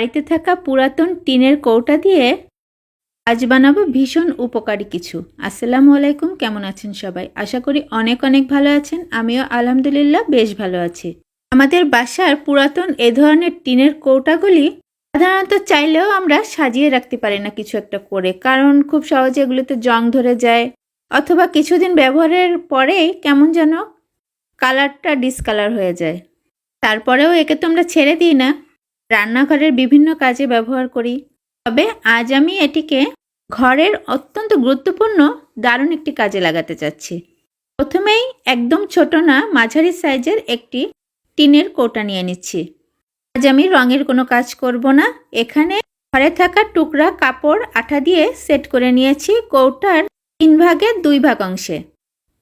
বাড়িতে থাকা পুরাতন টিনের কৌটা দিয়ে আজ বানাবো ভীষণ উপকারী কিছু। আসসালামু আলাইকুম, কেমন আছেন সবাই? আশা করি অনেক অনেক ভালো আছেন। আমিও আলহামদুলিল্লাহ বেশ ভালো আছি। আমাদের বাসার পুরাতন এ ধরনের টিনের কৌটাগুলি সাধারণত চাইলেও আমরা সাজিয়ে রাখতে পারি না কিছু একটা করে, কারণ খুব সহজে এগুলোতে জং ধরে যায়, অথবা কিছুদিন ব্যবহারের পরেই কেমন যেন কালারটা ডিসকালার হয়ে যায়। তারপরেও একে তো আমরা ছেড়ে দিই না। রান্নাঘরের বিভিন্ন কাজে ব্যবহার করি। তবে আজ আমি এটিকে ঘরের অত্যন্ত গুরুত্বপূর্ণ, দারুণ একটি কাজে লাগাতে চাচ্ছি। প্রথমেই একদম ছোট না, মাঝারি সাইজের একটি টিনের কৌটা নিয়ে নিচ্ছি। আজ আমি রঙের কোনো কাজ করব না। এখানে ঘরে থাকা টুকরা কাপড়, আঠা দিয়ে সেট করে নিয়েছি কৌটার তিন ভাগের দুই ভাগ অংশে।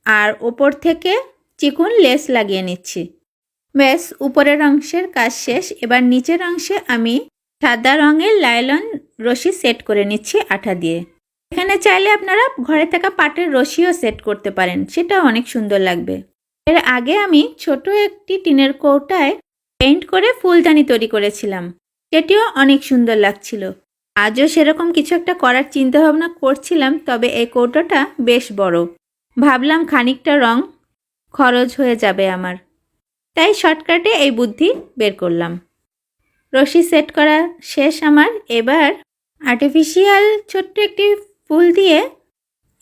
আর ওপর থেকে চিকুন লেস লাগিয়ে নিচ্ছি। ব্যাস, উপরের অংশের কাজ শেষ। এবার নিচের অংশে আমি সাদা রঙের লাইলন রশি সেট করে নিচ্ছি আঠা দিয়ে। এখানে চাইলে আপনারা ঘরে থাকা পাটের রশিও সেট করতে পারেন, সেটা অনেক সুন্দর লাগবে। এর আগে আমি ছোট একটি টিনের কৌটায় পেইন্ট করে ফুলদানি তৈরি করেছিলাম, সেটিও অনেক সুন্দর লাগছিল। আজও সেরকম কিছু একটা করার চিন্তা ভাবনা করছিলাম, তবে এই কৌটোটা বেশ বড়। ভাবলাম খানিকটা রং খরচ হয়ে যাবে আমার। তাই শর্টকাটে এই বুদ্ধি বের করলাম। রশি সেট করা শেষ আমার। এবার আর্টিফিশিয়াল ছোট্ট একটি ফুল দিয়ে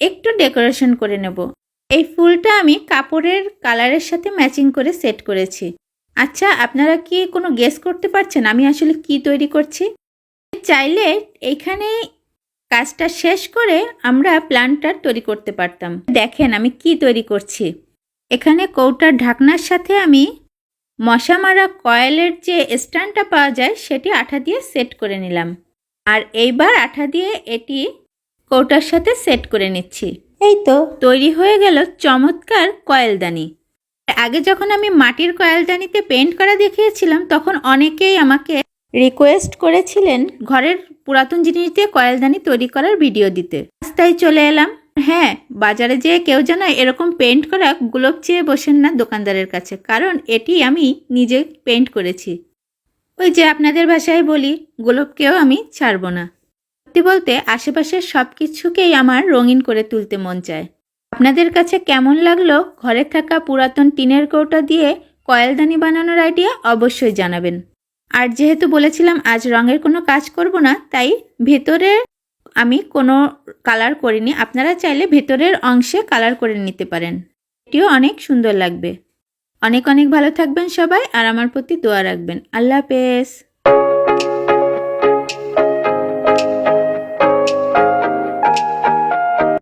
একটু ডেকোরেশন করে নেব। এই ফুলটা আমি কাপড়ের কালারের সাথে ম্যাচিং করে সেট করেছি। আচ্ছা আপনারা কি কোনো গেস করতে পারছেন আমি আসলে কি তৈরি করছি? চাইলে এইখানে কাজটা শেষ করে আমরা প্ল্যান্টার তৈরি করতে পারতাম। দেখেন আমি কি তৈরি করছি। এখানে কৌটার ঢাকনার সাথে আমি মশা মারা কয়েলের যে স্ট্যান্ডটা পাওয়া যায় সেটি আঠা দিয়ে সেট করে নিলাম। আর এইবার আঠা দিয়ে এটি কৌটার সাথে সেট করে নিচ্ছি। এই তো। তৈরি হয়ে গেল চমৎকার কয়েলদানি আগে যখন আমি মাটির কয়েলদানিতে পেন্ট করা দেখিয়েছিলাম তখন অনেকেই আমাকে রিকোয়েস্ট করেছিলেন ঘরের পুরাতন জিনিস দিয়ে কয়েলদানি তৈরি করার ভিডিও দিতে। রাস্তায় চলে এলাম। হ্যাঁ বাজারে যেয়ে কেউ যেন এরকম পেন্ট করা গোলপ চেয়ে বসেন না দোকানদারের কাছে, কারণ এটি আমি নিজে পেন্ট করেছি। ওই যে আপনাদের ভাষায় বলি, গোলপকেও আমি ছাড়ব না। সত্যি বলতে আশেপাশের সব কিছুকেই আমার রঙিন করে তুলতে মন চায়। আপনাদের কাছে কেমন লাগল ঘরে থাকা পুরাতন টিনের কৌটা দিয়ে কয়েলদানি বানানোর আইডিয়া অবশ্যই জানাবেন। আর যেহেতু বলেছিলাম আজ রঙের কোনো কাজ করব না, তাই ভেতরে আমি কোনো কালার করিনি। আপনারা চাইলে ভেতরের অংশে কালার করে নিতে পারেন। এটিও অনেক সুন্দর লাগবে। অনেক অনেক ভালো থাকবেন সবাই, আর আমার প্রতি দোয়া রাখবেন। আল্লাহ হাফেজ।